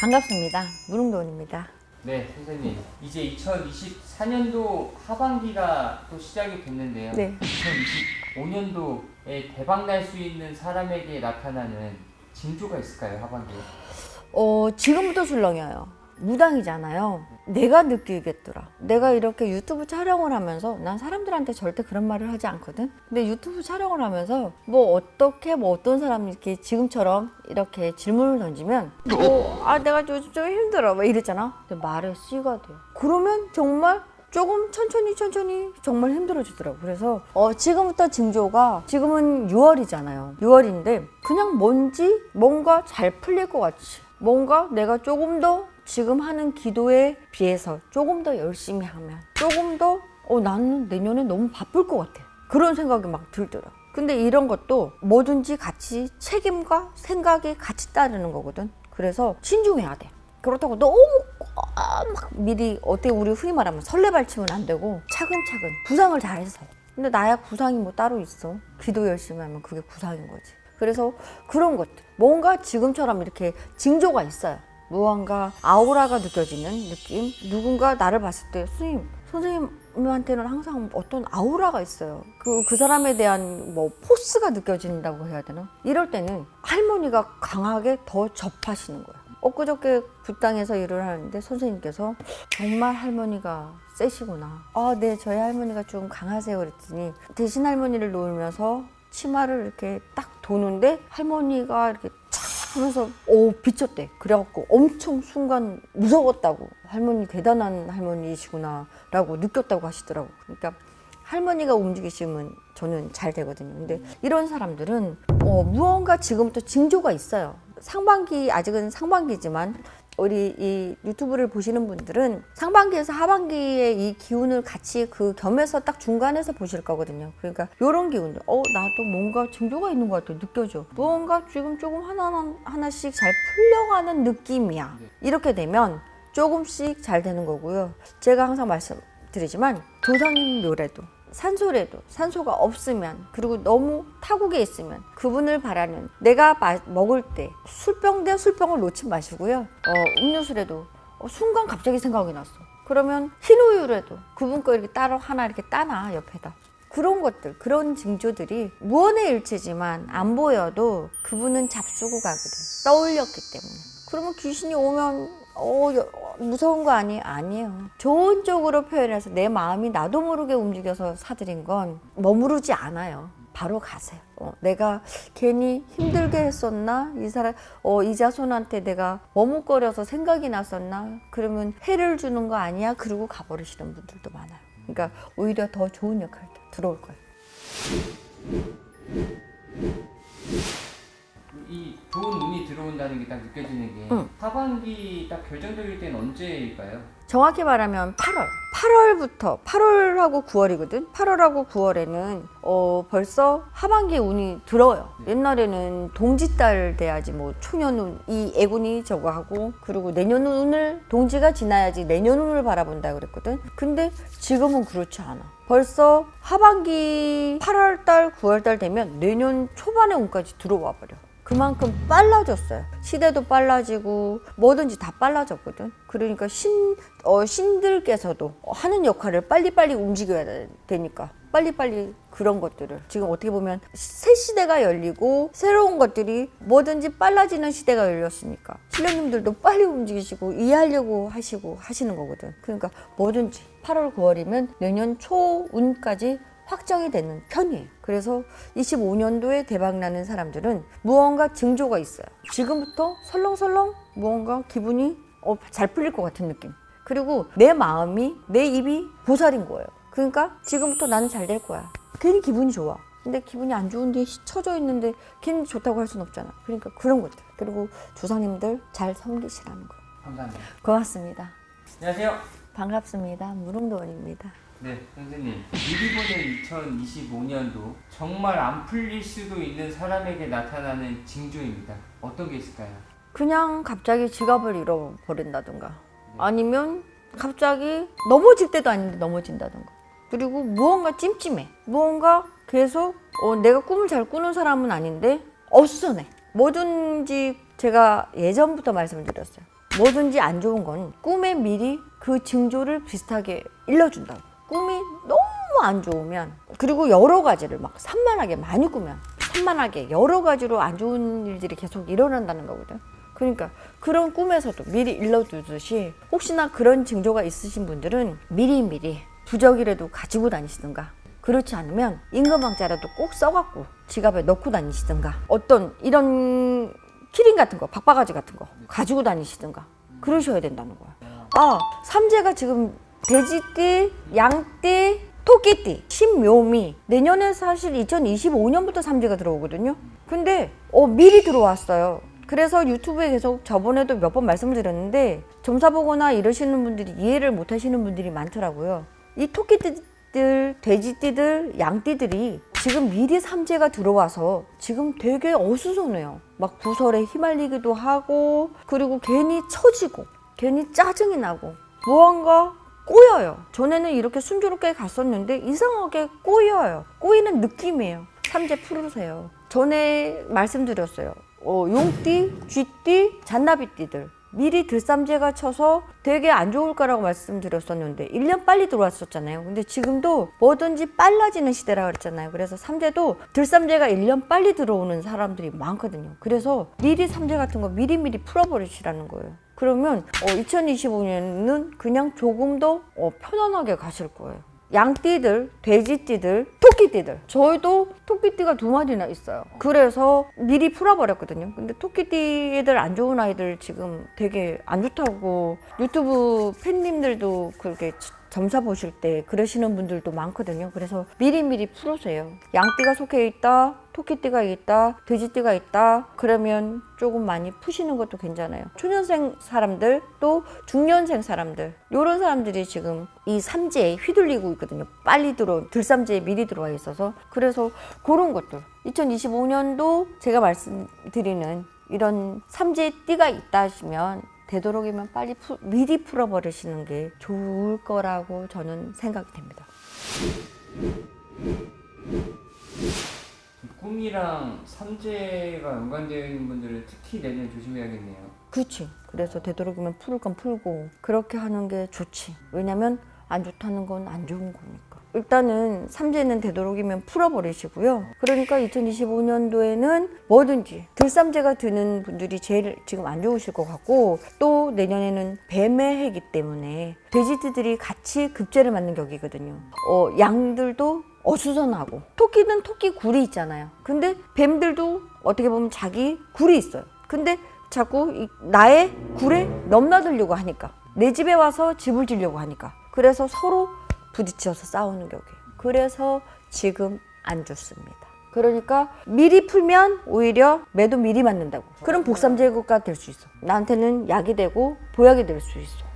반갑습니다. 무릉도원입니다. 네, 선생님. 이제 2024년도 하반기가 또 시작이 됐는데요. 네. 2025년도에 대박 날 수 있는 사람에게 나타나는 징조가 있을까요, 하반기에? 어, 지금부터 술렁여요. 무당이잖아요. 내가 느끼겠더라. 내가 이렇게 유튜브 촬영을 하면서 난 사람들한테 절대 그런 말을 하지 않거든. 근데 유튜브 촬영을 하면서 뭐 어떻게 뭐 어떤 사람이 이렇게 지금처럼 이렇게 질문을 던지면 뭐아 내가 요즘 좀 힘들어 막 이랬잖아. 근데 말에 씨가 돼요. 그러면 정말 조금 천천히 천천히 정말 힘들어지더라고. 그래서 어 지금부터 징조가 지금은 6월이잖아요. 6월인데 그냥 뭔지 뭔가 잘 풀릴 것 같이 뭔가 내가 조금 더 지금 하는 기도에 비해서 조금 더 열심히 하면 조금 더 어, 나는 내년에 너무 바쁠 것 같아. 그런 생각이 막 들더라. 근데 이런 것도 뭐든지 같이 책임과 생각이 같이 따르는 거거든. 그래서 신중해야 돼. 그렇다고 너무 아, 막 미리 어떻게 우리 흔히 말하면 설레발치면 안 되고 차근차근 구상을 잘해서. 근데 나야 구상이 뭐 따로 있어. 기도 열심히 하면 그게 구상인 거지. 그래서 그런 것들 뭔가 지금처럼 이렇게 징조가 있어요. 무언가 아우라가 느껴지는 느낌. 누군가 나를 봤을 때 선생님, 선생님한테는 항상 어떤 아우라가 있어요. 그, 그 사람에 대한 뭐 포스가 느껴진다고 해야 되나? 이럴 때는 할머니가 강하게 더 접하시는 거예요. 엊그저께 불당에서 일을 하는데 선생님께서 정말 할머니가 세시구나. 아, 네, 저희 할머니가 좀 강하세요. 그랬더니 대신 할머니를 놓으면서 치마를 이렇게 딱 도는데 할머니가 이렇게 촥 하면서 오 비쳤대. 그래갖고 엄청 순간 무서웠다고 할머니 대단한 할머니시구나 라고 느꼈다고 하시더라고. 그러니까 할머니가 움직이시면 저는 잘 되거든요. 근데 이런 사람들은 어, 무언가 지금부터 징조가 있어요. 상반기 아직은 상반기지만 우리 이 유튜브를 보시는 분들은 상반기에서 하반기에 이 기운을 같이 그 겸해서 딱 중간에서 보실 거거든요. 그러니까 이런 기운들, 어 나도 뭔가 징조가 있는 것 같아 느껴져. 무언가 지금 조금 하나 하나씩 잘 풀려가는 느낌이야. 이렇게 되면 조금씩 잘 되는 거고요. 제가 항상 말씀드리지만 조상님 묘래도 산소래도 산소가 없으면 그리고 너무 타국에 있으면 그분을 바라는 내가 마- 먹을 때 술병 대 술병을 놓지 마시고요. 어, 음료수래도 어, 순간 갑자기 생각이 났어. 그러면 흰 우유라도 그분 거 이렇게 따로 하나 이렇게 따놔 옆에다. 그런 것들, 그런 징조들이 무언의 일체지만 안 보여도 그분은 잡수고 가거든. 떠올렸기 때문에. 그러면 귀신이 오면 어, 무서운 거 아니? 아니에요. 좋은 쪽으로 표현해서 내 마음이 나도 모르게 움직여서 사드린 건 머무르지 않아요. 바로 가세요. 어, 내가 괜히 힘들게 했었나? 이 사람, 어, 이 자손한테 내가 머뭇거려서 생각이 났었나? 그러면 해를 주는 거 아니야? 그러고 가버리시는 분들도 많아요. 그러니까 오히려 더 좋은 역할 들어올 거예요. 이 좋은 운이 들어온다는 게 딱 느껴지는 게 응. 하반기 딱 결정적일 때는 언제일까요? 정확히 말하면 8월. 8월부터 8월하고 9월이거든. 8월하고 9월에는 어 벌써 하반기 운이 들어요. 옛날에는 동지달 돼야지 뭐 초년 운 이 애군이 저거 하고 그리고 내년 운을 동지가 지나야지 내년 운을 바라본다 그랬거든. 근데 지금은 그렇지 않아. 벌써 하반기 8월달 9월달 되면 내년 초반의 운까지 들어와 버려. 그만큼 빨라졌어요. 시대도 빨라지고 뭐든지 다 빨라졌거든. 그러니까 신, 어, 신들께서도 하는 역할을 빨리빨리 움직여야 되- 되니까 빨리빨리 그런 것들을 지금 어떻게 보면 새 시대가 열리고 새로운 것들이 뭐든지 빨라지는 시대가 열렸으니까 신령님들도 빨리 움직이시고 이해하려고 하시고 하시는 거거든. 그러니까 뭐든지 8월 9월이면 내년 초운까지 확정이 되는 편이에요. 그래서 25년도에 대박 나는 사람들은 무언가 징조가 있어요. 지금부터 설렁설렁 무언가 기분이 어, 잘 풀릴 것 같은 느낌. 그리고 내 마음이 내 입이 보살인 거예요. 그러니까 지금부터 나는 잘 될 거야. 괜히 기분이 좋아. 근데 기분이 안 좋은데 쳐져 있는데 괜히 좋다고 할 순 없잖아. 그러니까 그런 것들. 그리고 조상님들 잘 섬기시라는 거. 감사합니다. 고맙습니다. 안녕하세요. 반갑습니다. 무릉도원입니다. 네, 선생님. 미리 보는 2025년도 정말 안 풀릴 수도 있는 사람에게 나타나는 징조입니다. 어떤 게 있을까요? 그냥 갑자기 지갑을 잃어버린다든가 아니면 갑자기 넘어질 때도 아닌데 넘어진다든가 그리고 무언가 찜찜해 무언가 계속 어, 내가 꿈을 잘 꾸는 사람은 아닌데 어수선해 뭐든지 제가 예전부터 말씀드렸어요. 뭐든지 안 좋은 건 꿈에 미리 그 징조를 비슷하게 일러준다. 꿈이 너무 안 좋으면 그리고 여러 가지를 막 산만하게 많이 꾸면 산만하게 여러 가지로 안 좋은 일들이 계속 일어난다는 거거든. 그러니까 그런 꿈에서도 미리 일러두듯이 혹시나 그런 징조가 있으신 분들은 미리미리 부적이라도 가지고 다니시든가 그렇지 않으면 임금왕자라도 꼭 써갖고 지갑에 넣고 다니시든가 어떤 이런 키링 같은 거 박바가지 같은 거 가지고 다니시든가 그러셔야 된다는 거야 아 삼재가 지금 돼지띠 양띠 토끼띠. 신묘미. 내년에 사실 2025년부터 삼재가 들어오거든요. 근데 어 미리 들어왔어요. 그래서 유튜브에 계속 저번에도 몇 번 말씀드렸는데 점사 보거나 이러시는 분들이 이해를 못 하시는 분들이 많더라고요. 이 토끼띠들, 돼지띠들, 양띠들이 지금 미리 삼재가 들어와서 지금 되게 어수선해요. 막 구설에 휘말리기도 하고 그리고 괜히 처지고 괜히 짜증이 나고. 무언가 꼬여요. 전에는 이렇게 순조롭게 갔었는데 이상하게 꼬여요. 꼬이는 느낌이에요. 삼재 풀으세요. 전에 말씀드렸어요. 어, 용띠, 쥐띠, 잔나비띠들 미리 들삼재가 쳐서 되게 안 좋을 거라고 말씀드렸었는데 1년 빨리 들어왔었잖아요. 근데 지금도 뭐든지 빨라지는 시대라 그랬잖아요. 그래서 삼재도 들삼재가 1년 빨리 들어오는 사람들이 많거든요. 그래서 미리 삼재 같은 거 미리미리 풀어버리시라는 거예요. 그러면 어, 2025년은 그냥 조금 더 어, 편안하게 가실 거예요. 양띠들, 돼지띠들, 토끼띠들. 저희도 토끼띠가 두 마리나 있어요. 그래서 미리 풀어버렸거든요. 근데 토끼띠 애들 안 좋은 아이들 지금 되게 안 좋다고 유튜브 팬님들도 그렇게 점사 보실 때 그러시는 분들도 많거든요. 그래서 미리미리 풀으세요. 양띠가 속해 있다, 토끼띠가 있다, 돼지띠가 있다. 그러면 조금 많이 푸시는 것도 괜찮아요. 초년생 사람들 또 중년생 사람들 이런 사람들이 지금 이 삼재에 휘둘리고 있거든요. 빨리 들어 들삼재에 미리 들어와 있어서 그래서 그런 것들 2025년도 제가 말씀드리는 이런 삼재의 띠가 있다 하시면 되도록이면 빨리 푸- 미리 풀어버리시는 게 좋을 거라고 저는 생각이 됩니다. 꿈이랑 삼재가 연관되어 있는 분들은 특히 내년 조심해야겠네요. 그렇지. 그래서 되도록이면 풀을 건 풀고 그렇게 하는 게 좋지. 왜냐면 안 좋다는 건 안 좋은 거니까. 일단은 삼재는 되도록이면 풀어버리시고요. 그러니까 2025년도에는 뭐든지 들삼재가 드는 분들이 제일 지금 안 좋으실 것 같고 또 내년에는 뱀의 해기 때문에 돼지들이 같이 급제를 맞는 격이거든요. 어, 양들도 어수선하고 토끼는 토끼 굴이 있잖아요. 근데 뱀들도 어떻게 보면 자기 굴이 있어요. 근데 자꾸 이- 나의 굴에 넘나들려고 하니까 내 집에 와서 집을 지려고 하니까 그래서 서로 부딪혀서 싸우는 격이에요. 그래서 지금 안 좋습니다. 그러니까 미리 풀면 오히려 매도 미리 맞는다고. 그럼 복삼제국가 될 수 있어. 나한테는 약이 되고 보약이 될 수 있어.